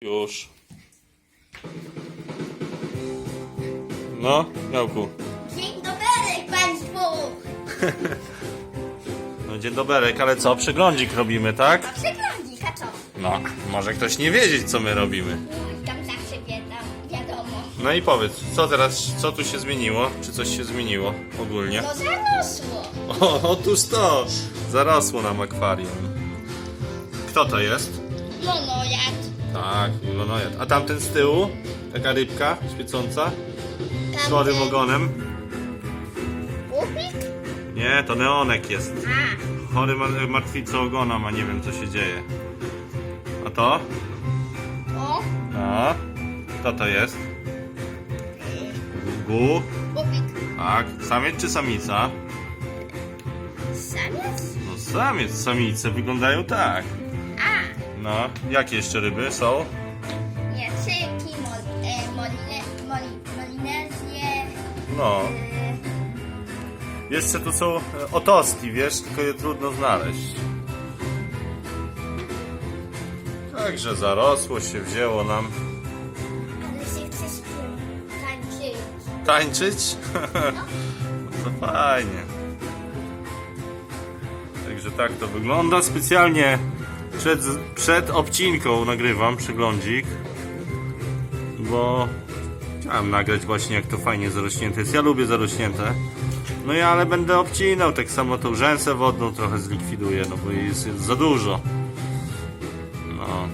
Już. No, Miałku. Dzień dobry Państwu! No dzień doberek, ale co? Przeglądzik robimy, tak? Przeglądnik, a co? No, może ktoś nie wiedzieć, co my robimy. Tam zawsze wiadomo, wiadomo. No i powiedz, co teraz, co tu się zmieniło? Czy coś się zmieniło ogólnie? To zarosło. O, otóż to! Zarosło nam akwarium. Kto to jest? Monojad. Tak, Ilonojad. A tamten z tyłu? Taka rybka świecąca? Z chorym ogonem? Pupik? Nie, to neonek jest. A, Chory ma- martwicy ogona ma, nie wiem co się dzieje. A to? o, No. Kto to jest? Gu? Pupik. Tak. Samiec czy samica? Samiec? No samiec, samice wyglądają tak. No. Jakie jeszcze ryby są? mieczyki, mol, e, moline, moli, molinezje. No. E, Jeszcze tu są e, otoski, wiesz, tylko je trudno znaleźć. Także zarosło się, wzięło nam ale się chcesz tańczyć. tańczyć. No to fajnie. Także tak to wygląda. Specjalnie przed, przed obcinką nagrywam przeglądzik, bo chciałem nagrać właśnie jak to fajnie zarośnięte jest. Ja lubię zarośnięte. No ja ale będę obcinał, tak samo tą rzęsę wodną trochę zlikwiduję, no bo jest, jest za dużo. No.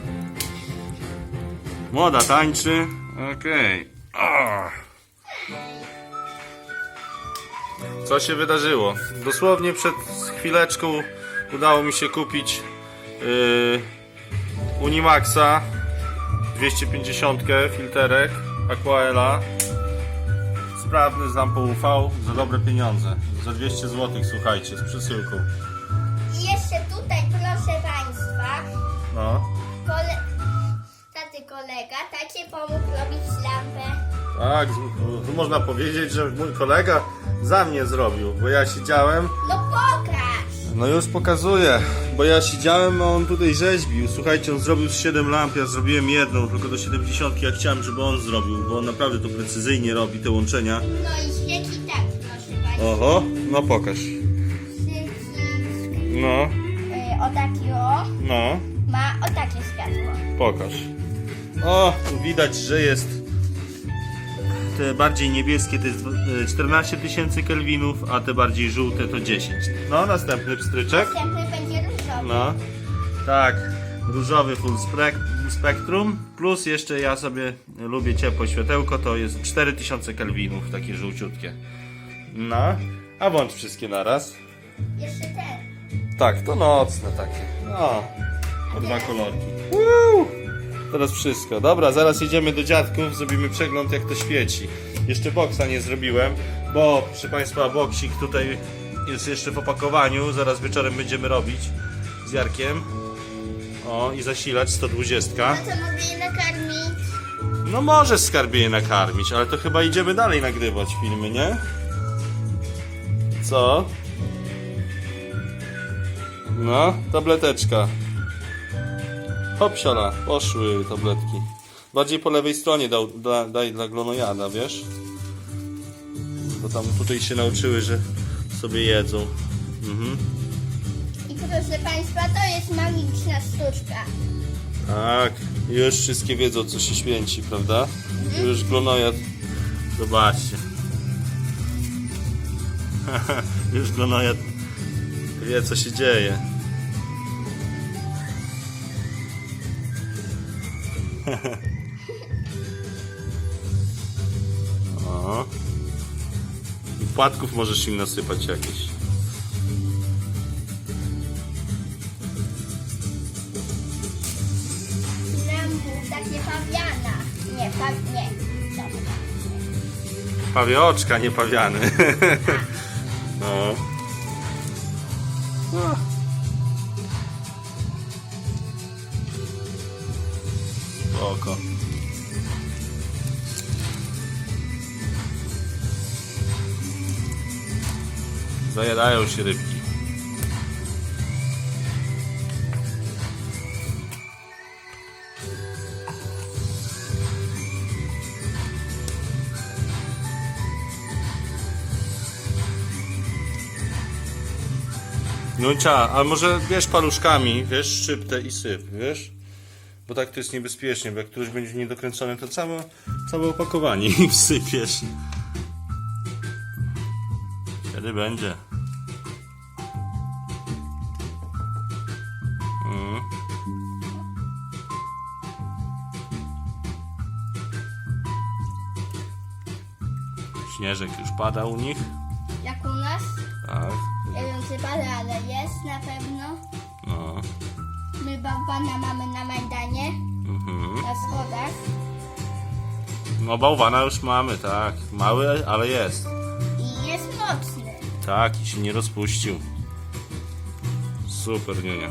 Młoda tańczy. Okej. Ah. Co się wydarzyło? Dosłownie przed chwileczką udało mi się kupić yy, Unimaxa 250 filterek Aquaela. Sprawny z lampą UV za dobre pieniądze. Za 200 zł słuchajcie z przesyłką. I jeszcze tutaj, proszę Państwa, no. kole... taty kolega tacie pomógł robić lampę. tak można powiedzieć, że mój kolega za mnie zrobił bo ja siedziałem. No pokaż! No już pokazuję, bo ja siedziałem, a on tutaj rzeźbił. Słuchajcie, on zrobił z 7 lamp, ja zrobiłem jedną, tylko do 70 ja chciałem, żeby on zrobił, bo on naprawdę to precyzyjnie robi te łączenia. No i świeci tak, proszę Państwa. Oho, no pokaż. Przycisk No, y, o taki o no, ma o takie światło. pokaż. O, tu widać, że jest te bardziej niebieskie to jest e, 14 tysięcy kelwinów, a te bardziej żółte to 10. No, następny pstryczek. Następny będzie. No, tak, różowy full spek spektrum, plus jeszcze ja sobie lubię ciepłe światełko, to jest 4000 kelwinów, takie żółciutkie. No, a włącz wszystkie naraz. Jeszcze ten. Tak, to nocne takie. No, po dwa kolorki. Woo! Teraz wszystko. Dobra, zaraz jedziemy do dziadków, zrobimy przegląd jak to świeci. Jeszcze boksa nie zrobiłem, bo proszę Państwa, boksik tutaj jest jeszcze w opakowaniu. Zaraz wieczorem będziemy robić z Jarkiem. O, i zasilacz 120. No to mogę je nakarmić. No możesz skarbie je nakarmić, ale to chyba idziemy dalej nagrywać filmy, nie? Co? No, tableteczka. Hopsiala, poszły tabletki. Bardziej po lewej stronie dał, da, daj dla glonojada, wiesz? Bo tam tutaj się nauczyły, że sobie jedzą. Mhm. Proszę Państwa, to jest magiczna sztuczka. Tak, już wszystkie wiedzą, co się święci, prawda? Już glonojad. Zobaczcie. już glonojad wie, co się dzieje. o. I płatków możesz im nasypać jakieś. Takie pawiana. Nie, paw... nie. Dobra. Pawie oczka, nie pawiany. no. No. Oko. Zajadają się rybki. Nucia, a może wiesz paluszkami, wiesz, szczyp te i syp, wiesz? Bo tak to jest niebezpiecznie, bo jak któryś będzie niedokręcony, to całe, całe opakowanie i wsypiesz. Wtedy będzie. Mm. Śnieżek już pada u nich. Nie wiem czy pada, ale jest na pewno. No. My bałwana mamy na Majdanie, Mhm. na schodach. No bałwana już mamy, tak. Mały, ale jest. I jest mocny. Tak, i się nie rozpuścił. Super, niunia.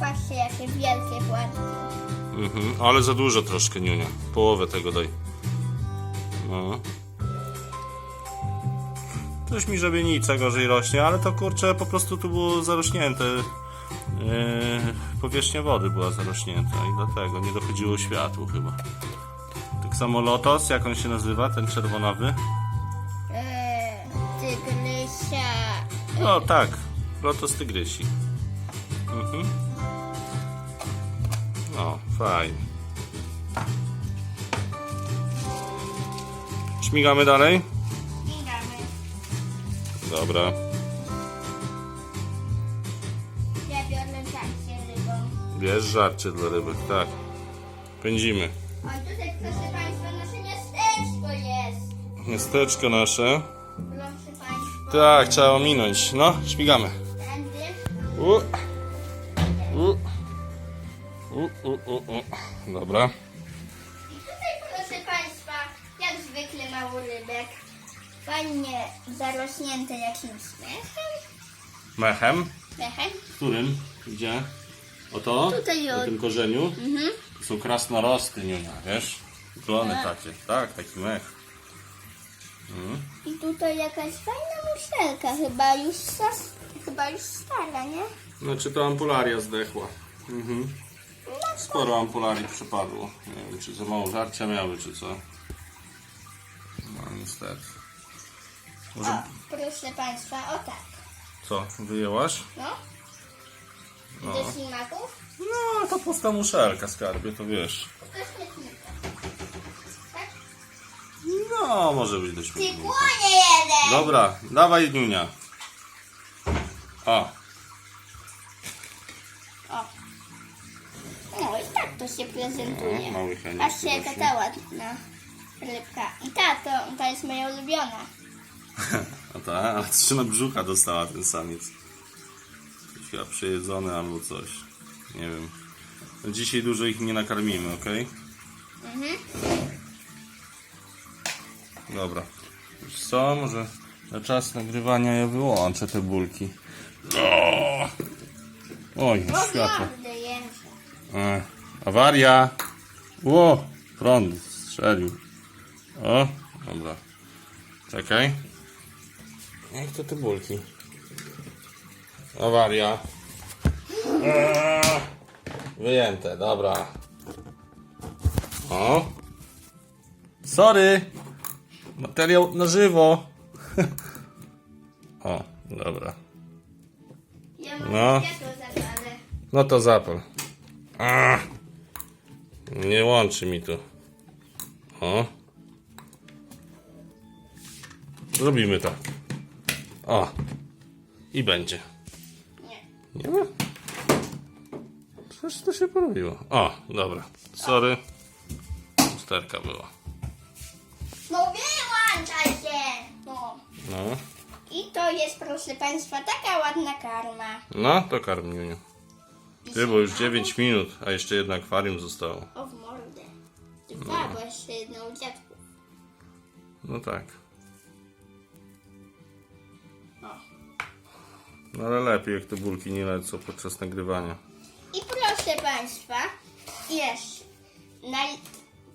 Patrzcie jakie wielkie płatki. Mhm. Ale za dużo troszkę, niunia. Połowę tego daj. No. Coś mi żebienica gorzej rośnie, ale to kurczę po prostu tu było zarośnięte. Yy, powierzchnia wody była zarośnięta i dlatego nie dochodziło światło chyba. Tak samo lotos, jak on się nazywa, ten czerwonawy? Eee, tygrysia. No tak, lotos tygrysi. Mhm. O, fajnie. Śmigamy dalej? Dobra. Ja biorę żarcie rybą. Bierz żarcie dla rybek, tak. Pędzimy. O tutaj proszę Państwa nasze miasteczko jest. Miasteczko nasze. Proszę Państwa. Tak, trzeba ominąć. No, śmigamy. Tędy. U. U. U, u, u, u. Dobra. I tutaj proszę Państwa, jak zwykle mało rybek. Fajnie zarośnięte jakimś mechem. Mechem. Mechem? Którym? Gdzie? Oto? Tutaj Na o- tym korzeniu? Mhm. To są krasnorosty, niunia, wiesz? Klony Tak. takie. Tak, taki mech. I tutaj jakaś fajna muszelka, chyba już, sas, chyba już stara, nie? Znaczy to ampularia zdechła. Mhm. No, Sporo ampularii przypadło. Nie wiem, czy za mało żarcia miały, czy co. No niestety. Może... o, proszę Państwa, o tak. Co, wyjęłaś? No, No. do ślimaków. No, to pusta muszelka, skarbie, to wiesz. Do śmietnika. Tak? No, może być dość Ty śmieszne. kłonie jeden! Dobra, dawaj Niunia. O, O. No i tak to się prezentuje. No, mały Heniek Patrzcie jaka właśnie. ta ładna rybka. I ta, to, ta jest moja ulubiona. a ta, a trzyma brzucha dostała ten samiec. Chyba przejedzony albo coś. Nie wiem. No dzisiaj dużo ich nie nakarmimy, ok? Mhm. Dobra. Wiesz co, może na czas nagrywania ja wyłączę te bulki. O! Oj, O, światło. E, awaria. Ło, prąd strzelił. O, dobra. Czekaj. Jak to te bulki? Awaria. Eee, wyjęte, dobra. O. Sorry. Materiał na żywo. O, dobra. Ja mam No. światło zapalę. No to zapal. A, nie łączy mi tu. O. Zrobimy tak. O. I będzie. Nie. Nie ma? Coś to się porobiło. O, dobra. Sorry. Sterka była. No wyłączaj się! No. No. I to jest, proszę Państwa, taka ładna karma. No, to karmiuniu. Ty, bo już 9 minut, a jeszcze jedno akwarium zostało. O, w mordę. Dwa, bo jeszcze jedno u dziadków. No tak. No ale lepiej, jak te bulki nie lecą podczas nagrywania. I proszę Państwa, jeszcze, naj...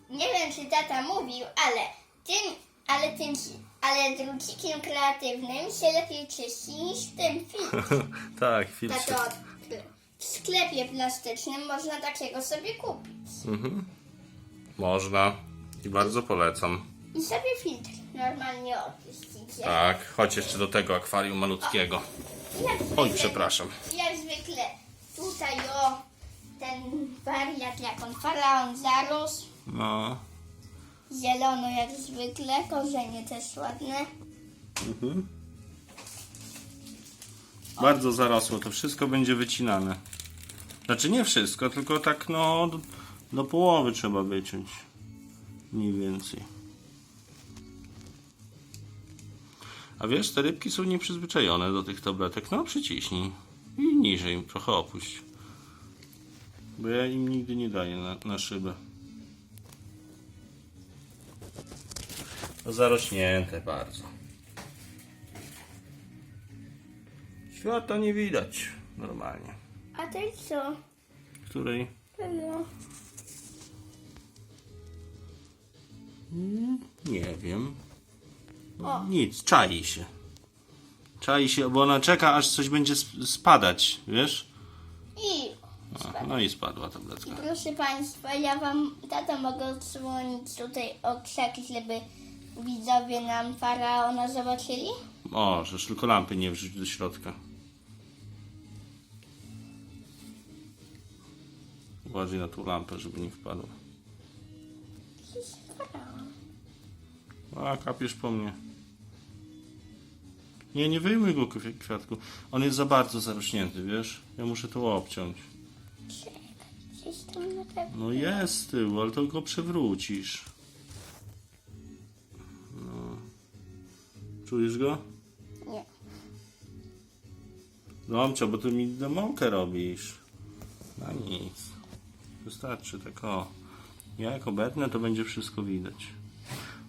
nie wiem czy tata mówił, ale tym, ale tym, ale drucikiem kreatywnym się lepiej czyści niż tym filtrem. tak, filtr. Tato, w sklepie plastycznym można takiego sobie kupić. Można. I bardzo polecam. I sobie filtr normalnie oczyścicie. Tak, chodź jeszcze do tego akwarium malutkiego. Jak Oj, przepraszam. Jak zwykle tutaj o ten wariat jak on faraon zarósł. No. Zielono jak zwykle, korzenie też ładne. Mhm. Bardzo zarosło, to wszystko będzie wycinane. Znaczy nie wszystko, tylko tak no do, do połowy trzeba wyciąć. Mniej więcej. A wiesz, te rybki są nieprzyzwyczajone do tych tabletek. No przyciśnij. I niżej trochę opuść. Bo ja im nigdy nie daję na, na szybę. To zarośnięte bardzo. Świata nie widać normalnie. A i co? Której? Tego. Nie wiem. O. Nic, czai się. Czai się, bo ona czeka, aż coś będzie sp- spadać, wiesz? I no i spadła tabletka. proszę Państwa, ja Wam, tata mogę odsłonić tutaj o krzaki, żeby widzowie nam faraona zobaczyli? O, żeż tylko lampy nie wrzuć do środka. Uważaj na tą lampę, żeby nie wpadła. Faraon. A, kapiesz po mnie. Nie, nie wyjmuj go kwi- kwiatku. On jest za bardzo zarośnięty, wiesz? Ja muszę to obciąć. Czekaj, gdzieś tam na pewno. No jest z tyłu, ale to go przewrócisz. No. Czujesz go? Nie. Domcio, bo ty mi demonkę robisz. Na nic. Wystarczy tak o. Ja jak obetnę, to będzie wszystko widać.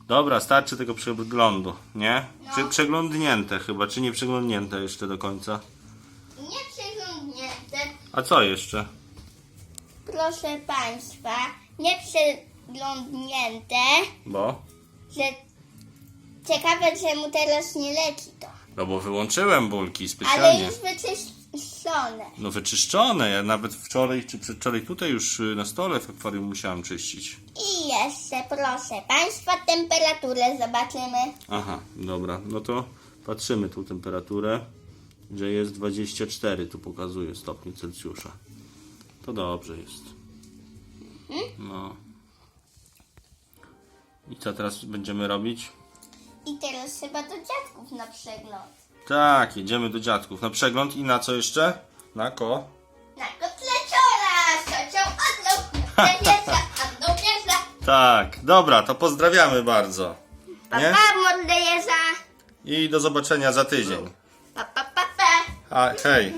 Dobra, starczy tego przeglądu, nie? Prze No. przeglądnięte chyba, czy nie przeglądnięte jeszcze do końca? Nie przeglądnięte. A co jeszcze? Proszę Państwa, nie przeglądnięte, Bo? że ciekawe czemu teraz nie leci to. No bo wyłączyłem bulki Ale specjalnie. już wyczyszczone. No wyczyszczone, ja nawet wczoraj czy przedwczoraj tutaj już y, na stole w akwarium musiałem czyścić. I jeszcze proszę Państwa temperaturę zobaczymy. Aha, dobra, no to patrzymy tą temperaturę, że jest 24, tu pokazuje stopni Celsjusza. To dobrze jest. No. I co teraz będziemy robić? I teraz chyba do dziadków na przegląd. Tak, jedziemy do dziadków na przegląd i na co jeszcze? Na ko? Na kotleciora! Socią odlą! Pierza, a do pierza! Tak, dobra, to pozdrawiamy bardzo. Nie? pa, mordejerza! I do zobaczenia za tydzień. Pa, pa, pa, pa! A, hej.